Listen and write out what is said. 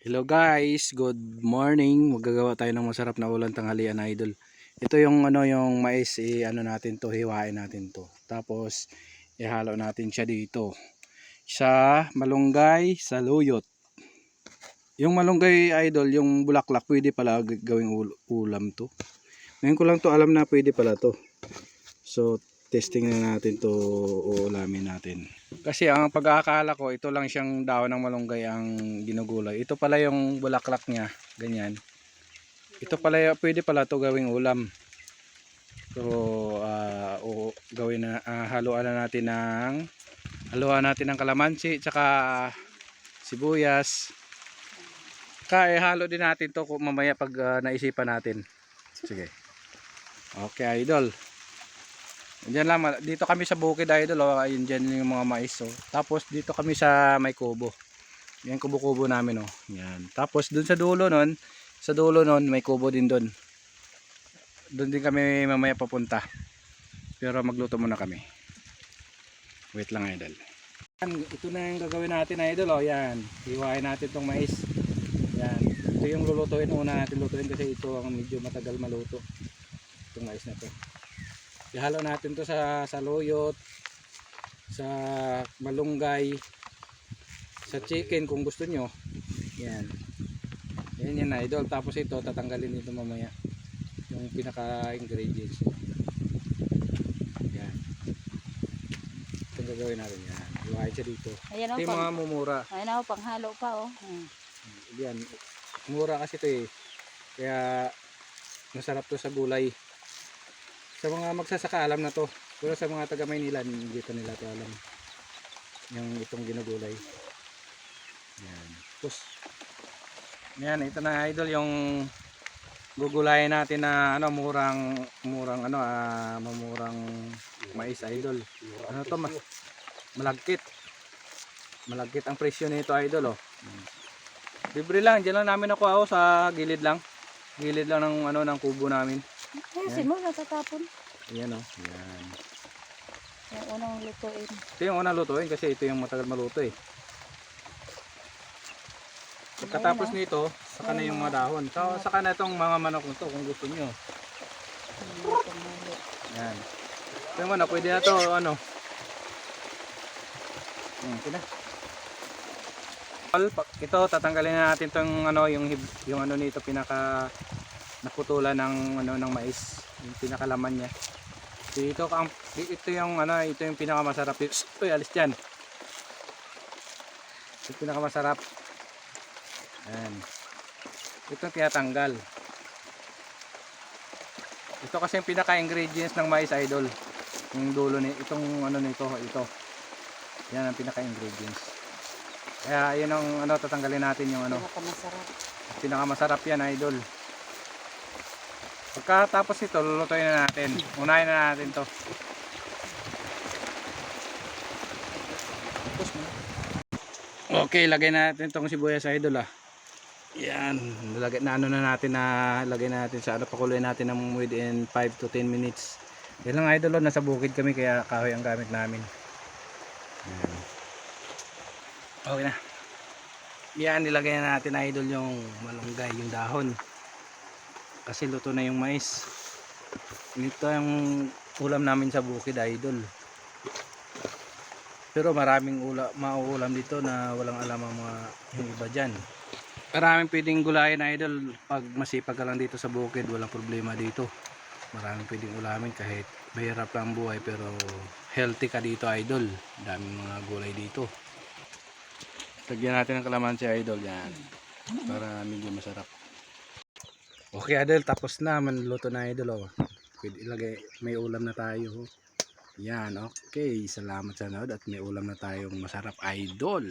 Hello guys, good morning. Magagawa tayo ng masarap na ulam tanghalian idol. Ito yung ano yung mais i ano natin to, hiwain natin to. Tapos ihalo natin siya dito. Sa malunggay, sa luyot. Yung malunggay idol, yung bulaklak pwede pala gawing ul- ulam to. Ngayon ko lang to alam na pwede pala to. So testing na natin to uulamin natin. Kasi ang pagkakala ko, ito lang siyang daon ng malunggay ang ginugulay. Ito pala yung bulaklak niya, ganyan. Ito pala, pwede pala to gawing ulam. So, ah, o, gawin na, ah, haluan na natin ng, haluan natin ng kalamansi, tsaka sibuyas. Kaya halo din natin to mamaya pag ah, naisipan natin. Sige. Okay, idol. Diyan lang, dito kami sa bukid idol, oh, ayun diyan yung mga mais oh. Tapos dito kami sa may kubo. Yan kubo-kubo namin oh. Yan. Tapos dun sa dulo nun, sa dulo nun may kubo din dun. Doon din kami mamaya papunta. Pero magluto muna kami. Wait lang idol. Ito na yung gagawin natin idol oh, yan. Hiwain natin tong mais. Yan. Ito yung lulutuin una natin lutuin kasi ito ang medyo matagal maluto. Itong mais na to. Ihalo natin to sa saluyot, sa malunggay, sa chicken kung gusto nyo. Yan. Yan yan idol. Tapos ito tatanggalin dito mamaya. Yung pinaka ingredients. Yan. Ito gagawin natin yan. Iwain siya dito. Ayan o, Ito yung mga mumura. ayan o, panghalo pa o. Hmm. Yan. Mura kasi ito eh. Kaya masarap to sa gulay. Sa mga magsasaka alam na to. Pero sa mga taga Maynila hindi pa nila to alam. Yung itong ginugulay. Yan. Tapos yan, ito na idol yung gugulayin natin na ano murang murang ano ah mamurang mais idol. Ano to ma malagkit. Malagkit ang presyo nito idol oh. Libre lang, diyan lang namin nakuha oh, sa gilid lang. Gilid lang ng ano ng kubo namin. Ayusin mo, natatapon. Ayan oh. Yan. Yung unang lutuin. Ito yung unang lutuin kasi ito yung matagal maluto eh. Pagkatapos nito, saka na yung mga dahon. So, saka na itong mga manok nito kung gusto nyo. Yan. Ito yung manok, pwede na to ano. Hmm, ito na. Ito, tatanggalin na natin tong ano, yung, yung ano nito, pinaka naputulan ng ano ng mais. Yung pinakalaman niya. Dito ang ito yung ano ito yung pinakamasarap. Uy alis diyan ito pinakamasarap. Ayan. Ito yung tinatanggal. Ito kasi yung pinaka ingredients ng mais idol. Yung dulo ni itong ano nito ito. Yan ang pinaka ingredients kaya yun ang ano tatanggalin natin yung ano. Pinakamasarap. pinakamasarap yan idol pagkatapos ito lulutuin na natin. Unahin na natin to. Okay lagay natin tong sibuyas idol ah. Yan. Lagay na ano na natin na lagay na natin sa ano pakuloy natin ng within 5 to 10 minutes. Yan lang idol oh, nasa bukid kami kaya kahoy ang gamit namin. Yan. okay na. Yan nilagay na natin idol yung malunggay yung dahon kasi luto na yung mais. Ito yung ulam namin sa bukid idol. Pero maraming ula, mauulam dito na walang alam ang mga yung iba dyan. Maraming pwedeng gulayan idol. Pag masipag ka lang dito sa bukid walang problema dito. Maraming pwedeng ulamin kahit mahirap lang ang buhay pero healthy ka dito idol. Daming mga gulay dito. Lagyan natin ng kalamansi idol yan. Para medyo masarap Okay idol, tapos na. Manluto na idol. Oh. Pwede ilagay, may ulam na tayo. Yan, okay. Salamat sa nanood at may ulam na tayong masarap idol.